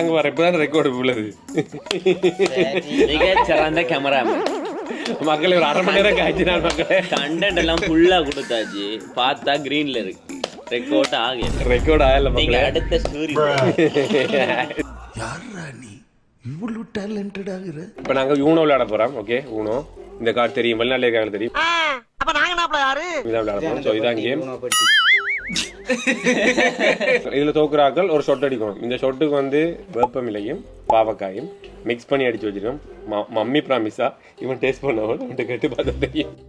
அங்க வர இப்பதான் ரெக்கார்டு உள்ளது. மிகச்சிறந்த கேமராமேன் மக்களே ஒரு அரை மணி நேரம் காய்ச்சினார் மக்களே. கண்டென்ட் எல்லாம் ஃபுல்லா கொடுத்தாச்சு. பார்த்தா கிரீன்ல இருக்கு. ரெக்கார்ட் ஆகல. ரெக்கார்ட் ஆகல மக்களே. அடுத்த ஸ்டோரி யாரா நீ? இவ்வளவு டேலண்டட் ஆகுற இப்ப நாங்க ஊனோ விளையாட போறோம் ஓகே ஊனோ. இந்த கார்டு தெரியும் வெளிநாட்டுல இருக்காங்க தெரியும். அப்ப நாங்க யாரு இதான் விளையாட போறோம். இதான் கேம் இதுல தோக்குறாக்கள் ஒரு ஷொட் அடிக்கணும். இந்த ஷொட்டுக்கு வந்து வேப்பமிலையும் பாவக்காயும் மிக்ஸ் பண்ணி அடிச்சு வச்சிருக்கோம். ம- மம்மி ப்ராமிஸா இவன் டேஸ்ட் பண்ணவன் அவன்கிட்ட கேட்டு பார்த்தா தெரியும்.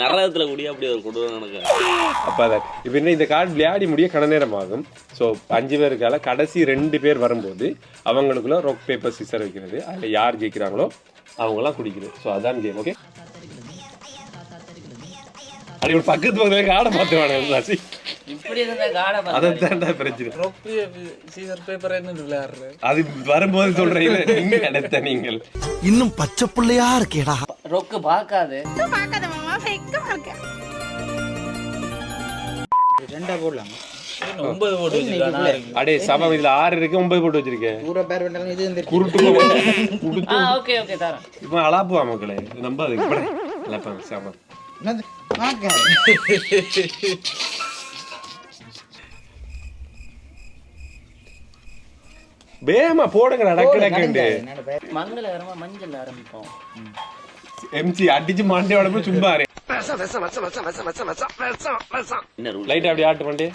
நரகத்துல கூடிய அப்படி ஒரு கொடூரம் நடக்கும் அப்போ தான் இப்போ என்ன இந்த கார்டு விளையாடி முடிய கட நேரம் ஆகும் ஸோ அஞ்சு பேருக்கால கடைசி ரெண்டு பேர் வரும்போது அவங்களுக்குள்ள ரொக் பேப்பர் சிசர் வைக்கிறது. அதில் யார் ஜெயிக்கிறாங்களோ அவங்களாம் குடிக்கிறது. ஸோ அதான் கேம் ஓகே அப்படி ஒரு பக்கத்து பக்கத்துல காடை பார்த்து வேணும் ராசி இப்படி இருந்தா காடை அதை தான்டா பிரச்சனை. சீசர் பேப்பர் என்ன விளையாடுற அது வரும்போது சொல்றீங்க நீங்க அடுத்த நீங்கள். இன்னும் பச்சை பிள்ளையா இருக்கேடா. ரொக்கு பார்க்காது. பார்க்காத மாமா வெக்கமா இருக்க. ரெண்டா போடலாம்? ஒன்பது போட்டு வச்சிருக்கான் அடே சமம் இதுல ஆறு இருக்கு ஒன்பது போட்டு வச்சிருக்கேன் பூரா பேர் வேண்டாம் இது இந்த குருட்டு ஆ ஓகே ஓகே தரேன். இப்போ அலாப்புவா மக்களே. நம்பாது அலாப்பாங்க சாமம். என்னது? வாங்க. வேகமா போடுங்க டக்கு டக்குண்டு என்னோட பேர். மங்களகரமா மஞ்சள் ஆரம்பிப்போம். எம்சி அடிச்சு மண்டே உடம்பு ரூல் லைட் அப்படி ஆட்டு மண்டே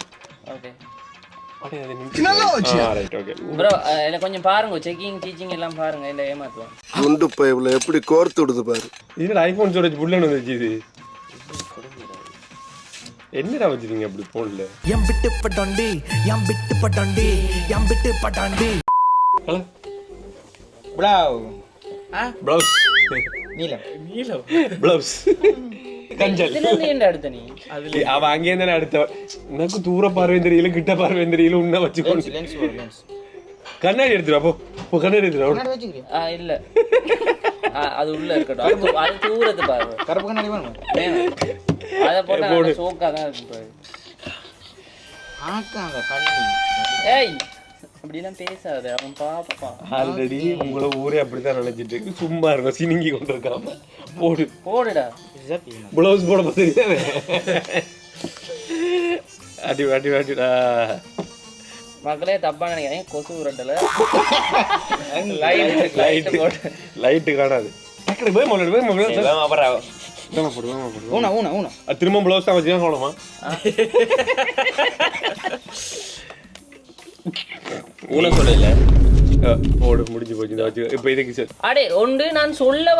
கொஞ்சம் பாருங்க செக்கிங் டீச்சிங் எல்லாம் பாருங்க இல்ல ஏமாத்துவோம். குண்டு பைப்ல எப்படி கோர்த்து விடுது பாரு. இதுல ஐபோன் ஸ்டோரேஜ் புல்லன் வந்துச்சு இது? என்னடா வச்சிருக்கீங்க அப்படி போன்ல எம் விட்டு பட்டாண்டி எம் விட்டு பட்டாண்டி எம் விட்டு பட்டாண்டி. ப்ராவ் ப்ளவுஸ். நீலம். நீலம். ப்ளவுஸ். கஞ்சல். அவ அங்கே இருந்தானே அடுத்த எனக்கு தூர பார்வை தெரியல கிட்ட பார்வை தெரியல உன்ன லென்ஸ் கண்ணாடி எடுத்துரு அப்போ இப்போ கண்ணாடி எடுத்துரு ஆ இல்ல. ஆ, அது உள்ள இருக்கட்டும். அது தூரத்து பாரு கருப்பு கண்ணாடி வேணும்? வேணும். அதை போட்டா தான் இருக்கும் ஏய் அப்படிலாம் பேசாத அவன் பாப்பான் ஆல்ரெடி உங்களை ஊரே அப்படித்தான் நினைச்சிட்டு இருக்கு. சும்மா இருக்கும் சினிங்கி கொண்டு இருக்காம போடு. போடுடா. ப்ளவுஸ் போட தெரியாது அடி அடி அடிடா. மக்களே தப்பா நினைக்கிறேன் கொசு உரண்டல. லைட் லைட் லைட் காணாது. டக்குனு போய் மொழி போய் மொழி வேமா போடு வேமா போடு ஊனா ஊனா ஊனா. அது திரும்ப ப்ளவுஸ் தான் வச்சு தான் சொல்லணுமா ஊன சொல்லல. அஹ், போடு முடிஞ்சு போச்சு இந்த வச்சு. இப்போ இதுக்கு சரி. அடே ஒன்று நான் சொல்ல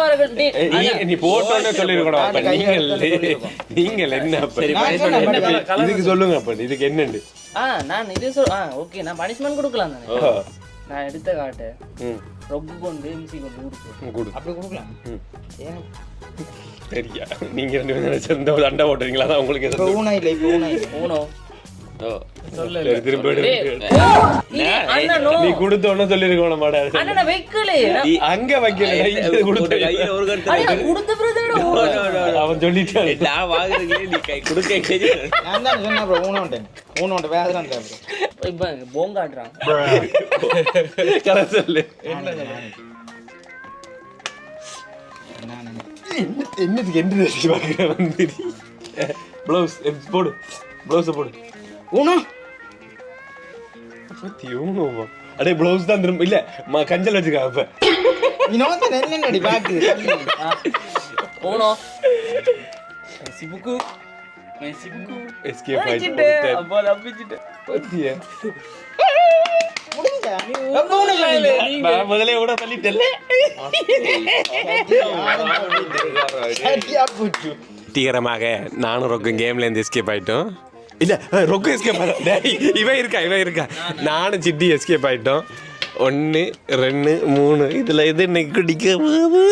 ஏய், நீ- போட்டோன்னு சொல்லிருக்கணும் அப்ப நீங்கள் நீங்கள் என்ன அப்ப? இதுக்கு சொல்லுங்க அப்ப இதுக்கு என்னண்டு? ஆ நான் இது சொல் ஆ ஓகே நான் பனிஷ்மெண்ட் கொடுக்கலாம் தானே. நான் எடுத்த காட்டு ம், ரொக்கு கொண்டு எம்சி கொண்டு ஊருக்கு ம், கொடு அப்படி கொடுக்கலாம். ஏன்? சரியா நீங்க ரெண்டு பேரும் சண்டை போட்டுறீங்களா? தான் உங்களுக்கு? ஊனா இல்லை இப்போ ஊனா இல்லை ஊனோ? நீ அண்ணா நோ நீ கொடுத்த உடனே சொல்லிருக்கணும் மாடா. அண்ணா வைக்கல. அங்க வைக்கல அவன் சொல்லிட்டான். நான் வாங்குறதுக்கு நீ கை கொடுக்க நான் தான் சொன்னேன் அப்புறம் ஊனா உண்டேன் ஊனா உண்டேன் வேற தான் அப்புறம் இப்ப போங்காட்டுறான் கரை சொல்லு. நான் என்னதுக்கு என்ன வந்து ப்ளவுஸ் போடு. ப்ளவுஸை போடு. ஊனா பத்தி இவனுமா அடே ப்ளவுஸ் தான் திரும்ப இல்ல ம- கஞ்சல் வச்சுக்கா அப்ப என்னடி பாக்கு ஊனோ சிபுக்கு சிபுக்கு எஸ்கேப் அடிச்சிட்டு அப்போ தப்பிச்சிட்டு பத்தியா முதலே கூட தீவிரமாக நானும் ரொக்கம் கேம்ல இருந்து எஸ்கேப் ஆயிட்டோம் இல்ல ரொக்கம் எஸ்கேப் இவன் இருக்கா இவன் இருக்கா நானும் சிட்டி எஸ்கேப் ஆயிட்டோம் ஒன்று ரெண்டு மூணு இதில் எது இன்னைக்கு குடிக்க போகுது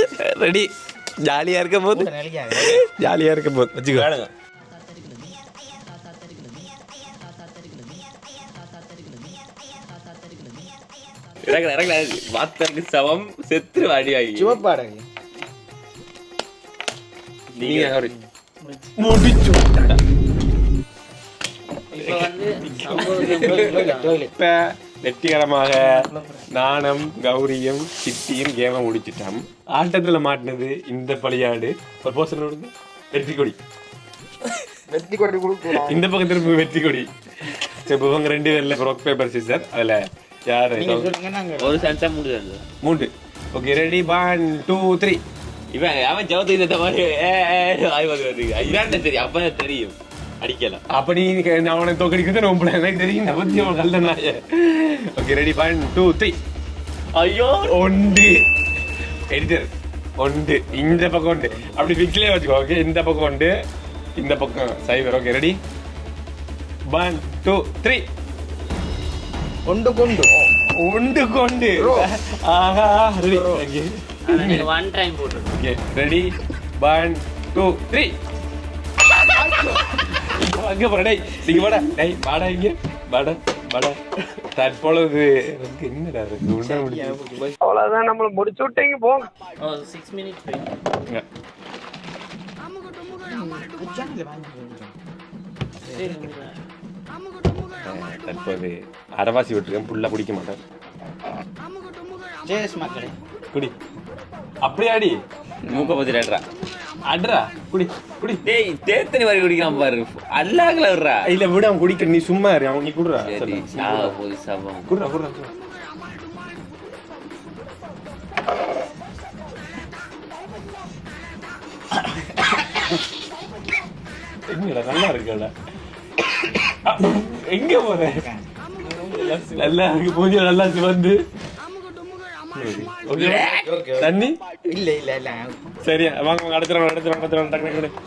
ரெடி ஜாலியாக இருக்க போது நினைக்காது ஜாலியாக இருக்க போது வச்சுக்கோ இறங்கல இறங்கல மாத்தருக்கு சமம் செத்து அடி வாங்கி சிவப்பாடகி நீங்க. முடிச்சு இப்ப வெற்றிகரமாக நானும் கௌரியும் சித்தியும் கேம முடிச்சிட்டோம். ஆட்டத்துல மாட்டினது இந்த பழியாடு விடுங்க வெற்றி கொடி. வெற்றி கொடி இந்த பக்கம் திரும்ப வெற்றி கொடி. சரி இவங்க ரெண்டு பேர்ல ரொக் பேப்பர் சிஸ்டர் அதுல யாரு? ஒரு சென்டா முடியாது மூன்று. Okay ready one two three இவன் அவன் ஜவத்து இந்த மாதிரி தெரியும் அப்பதான் தெரியும். அடிக்கலாம் அப்ப நீ நான் அவனை தோக்கடிக்கிறது நான் உங்களை எனக்கு தெரியும் நபத்தி அவன் கல்ல நாய okay ready one two three ஐயோ. ஒன்று. எடிட்டர் ஒன்று. இந்த பக்கம் உண்டு அப்படி பிக்ஸ்லேயே வச்சுக்கோ ஓகே இந்த பக்கம் உண்டு இந்த பக்கம் சைபர் okay ready one two three கொண்டு கொண்டு. உண்டு கொண்டு. ஆஹா ரெடி ஒன் டைம் போட்டு okay ready one two three அங்க போற டேய் நீங்க வாடா. டேய் வாடா இங்க. வாடா வாடா. தற்பொழுது எனக்கு என்னடா இருக்கு? உண்டா முடிச்சு அவ்வளவுதான் நம்மள முடிச்சு விட்டீங்க போங்க சிக்ஸ் மினிட்ஸ். தற்போது அரவாசி விட்டுருக்கேன். புல்லா குடிக்க மாட்டேன். மக்களே. குடி. அப்படியே அடி மூக்க பத்தி ரேட்ரா அட்ரா குடி குடி. டேய் தேத்தனி மாதிரி குடிக்கலாம் பாரு. அல்லாக்கல விடுறா. இல்ல விட அவன் குடிக்க நீ சும்மா இரு அவன் நீ குடுறா சரி. சாவ போது சபம் குடுறா குடுறா. எங்கடா நல்லா இருக்குல்ல எங்க போற? நல்லா இருக்கு பூஜை நல்லா சிவந்து ஓகே தண்ணி? இல்ல இல்ல இல்ல. சரியா வாங்க வாங்க அடுத்த அடுத்த அடுத்த டக்கு.